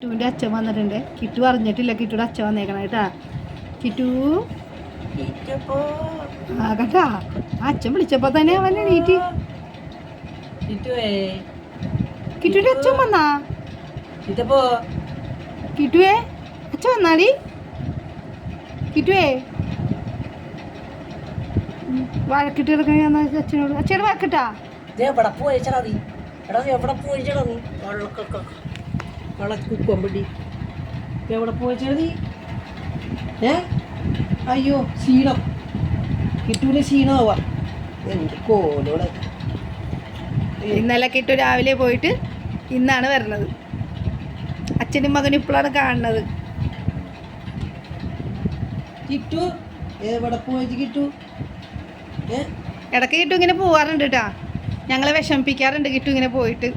കിട്ടുവിന്റെ അച്ഛൻ വന്നിട്ടുണ്ട്. കിട്ടു അറിഞ്ഞിട്ടില്ല. കിറ്റുടെ അച്ഛൻ വന്നേക്കണം കേട്ടാ. കിട്ടു. ഇറ്റപ്പോ ആ കേട്ടാ അച്ഛൻ വിളിച്ചപ്പോ തന്നെ അവൻ എണീറ്റ്. കിറ്റുവിന്റെ അച്ഛൻ വന്നാ? കിറ്റുവേ അച്ഛൻ വന്നാടി? ഉം, വഴക്കിട്ട് കിടക്കണ അച്ഛനോട്. അച്ഛനോട് വഴക്കിട്ടാ? എവിടെ പോയി നീ? എടാ നീ എവിടെ നീ? വെള്ളക്കൊക്കെ വെള്ളക്കുക്കൊമ്പടി എവിടെ പോയി നീ ഏ? അയ്യോ ക്ഷീണം. കിട്ടൂല ക്ഷീണമാവാ. എന്റെ കോലോടെ. ഇന്നലെ കിട്ടു രാവിലെ പോയിട്ട് ഇന്നാണ് വരുന്നത്. അച്ഛനും മകനും ഇപ്പോഴാണ് കാണുന്നത്. കിട്ടു? എവിടെ പോയി കിട്ടു? ഇടയ്ക്ക് കിട്ടു ഇങ്ങനെ പോവാറുണ്ട് കേട്ടാ. ഞങ്ങളെ വിഷമിപ്പിക്കാറുണ്ട് കിട്ടു ഇങ്ങനെ പോയിട്ട്.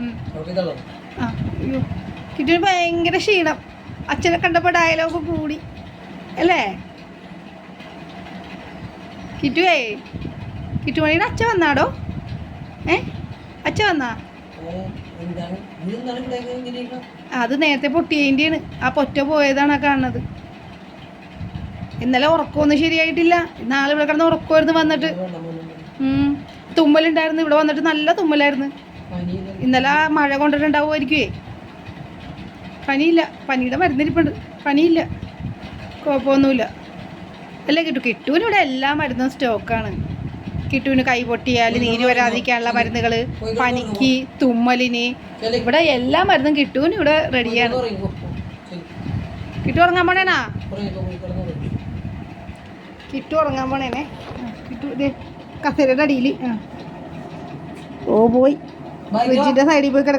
ഉം. ആ അയ്യോ. കിട്ടുവിന് ഭയങ്കര ക്ഷീണം. അച്ഛനെ കണ്ടപ്പോൾ ഡയലോഗ് കൂടി. അല്ലേ? കിട്ടുവേ? കിട്ടുമണിയുടെ അച്ഛൻ വന്നാടോ? ഏ? അച്ഛൻ വന്നാ? അത് നേരത്തെ പൊട്ടിയതിന്റെയാണ് ആ പൊറ്റ പോയതാണ് ആ കാണുന്നത്. ഇന്നലെ ഉറക്കമൊന്നും ശരിയായിട്ടില്ല. നാളെ ഇവിടെ കിടന്ന് ഉറക്കമായിരുന്നു വന്നിട്ട്. തുമ്മലുണ്ടായിരുന്നു. ഇവിടെ വന്നിട്ട് നല്ല തുമ്മലായിരുന്നു. ഇന്നലെ മഴ കൊണ്ടിട്ടുണ്ടാവുമായിരിക്കുവേ. പനിയില്ല. പനിയുടെ മരുന്നിരിപ്പുണ്ട്. പനിയില്ല. കുഴപ്പമൊന്നുമില്ല. അല്ലേ കിട്ടു? കിട്ടുവിന് ഇവിടെ എല്ലാ മരുന്നും സ്റ്റോക്കാണ്. കിട്ടുവിന് കൈ പൊട്ടിയാൽ നീര് വരാതിരിക്കാനുള്ള മരുന്നുകൾ പനിക്ക് തുമ്മലിന്. ഇവിടെ എല്ലാ മരുന്നും കിട്ടുവിന് ഇവിടെ റെഡിയാണ് കിട്ടു ഉറങ്ങാൻ പോണേനാ. കിട്ടു ഉറങ്ങാൻ പോണേനെ കിട്ടു ഇതേ കസേരയുടെ അടിയിൽ ഓ പോയി. ഫ്രിഡ്ജിന്റെ സൈഡിൽ പോയി കിടക്കണം